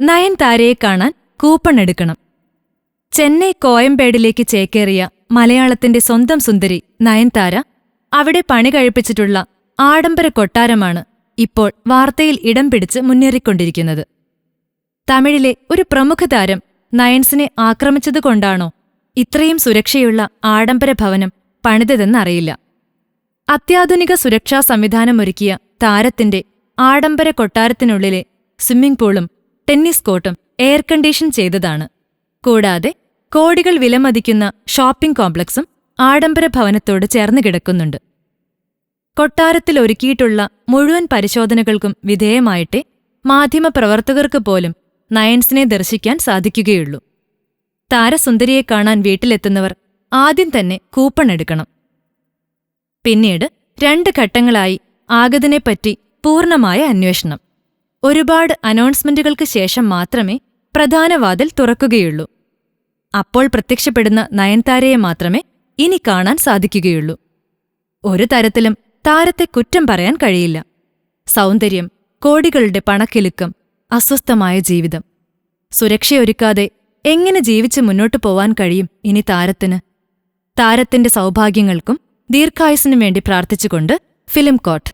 നയൻതാരയെ കാണാൻ കൂപ്പൺ എടുക്കണം. ചെന്നൈ കോയമ്പേടിലേക്ക് ചേക്കേറിയ മലയാളത്തിന്റെ സ്വന്തം സുന്ദരി നയൻതാര അവിടെ പണി കഴിപ്പിച്ചിട്ടുള്ള ആഡംബര കൊട്ടാരമാണ് ഇപ്പോൾ വാർത്തയിൽ ഇടം പിടിച്ച് മുന്നേറിക്കൊണ്ടിരിക്കുന്നത്. തമിഴിലെ ഒരു പ്രമുഖ താരം നയൻസിനെ ആക്രമിച്ചതുകൊണ്ടാണോ ഇത്രയും സുരക്ഷയുള്ള ആഡംബര ഭവനം പണിതതെന്നറിയില്ല. അത്യാധുനിക സുരക്ഷാ സംവിധാനമൊരുക്കിയ താരത്തിന്റെ ആഡംബര കൊട്ടാരത്തിനുള്ളിലെ സ്വിമ്മിംഗ് പൂളും ടെന്നീസ് കോർട്ടും എയർ കണ്ടീഷൻ ചെയ്തതാണ്. കൂടാതെ കോടികൾ വിലമതിക്കുന്ന ഷോപ്പിംഗ് കോംപ്ലക്സും ആഡംബര ഭവനത്തോട് ചേർന്ന് കിടക്കുന്നുണ്ട്. കൊട്ടാരത്തിൽ ഒരുക്കിയിട്ടുള്ള മുഴുവൻ പരിശോധനകൾക്കും വിധേയമായിട്ടേ മാധ്യമപ്രവർത്തകർക്ക് പോലും നയൻസിനെ ദർശിക്കാൻ സാധിക്കുകയുള്ളൂ. താരസുന്ദരിയെ കാണാൻ വീട്ടിലെത്തുന്നവർ ആദ്യം തന്നെ കൂപ്പൺ എടുക്കണം. പിന്നീട് രണ്ട് ഘട്ടങ്ങളായി ആഗതിനെപ്പറ്റി പൂർണമായ അന്വേഷണം. ഒരുപാട് അനൗൺസ്മെന്റുകൾക്ക് ശേഷം മാത്രമേ പ്രധാന വാതിൽ തുറക്കുകയുള്ളൂ. അപ്പോൾ പ്രത്യക്ഷപ്പെടുന്ന നയൻതാരയെ മാത്രമേ ഇനി കാണാൻ സാധിക്കുകയുള്ളൂ. ഒരു തരത്തിലും താരത്തെ കുറ്റം പറയാൻ കഴിയില്ല. സൗന്ദര്യം കോടികളുടെ പണക്കിലുക്കം അസ്വസ്ഥമായ ജീവിതം. സുരക്ഷയൊരുക്കാതെ എങ്ങനെ ജീവിച്ച് മുന്നോട്ടു പോവാൻ കഴിയും ഇനി താരത്തിന്? താരത്തിന്റെ സൗഭാഗ്യങ്ങൾക്കും ദീർഘായുസിനും വേണ്ടി പ്രാർത്ഥിച്ചുകൊണ്ട് ഫിലിം കോട്ട്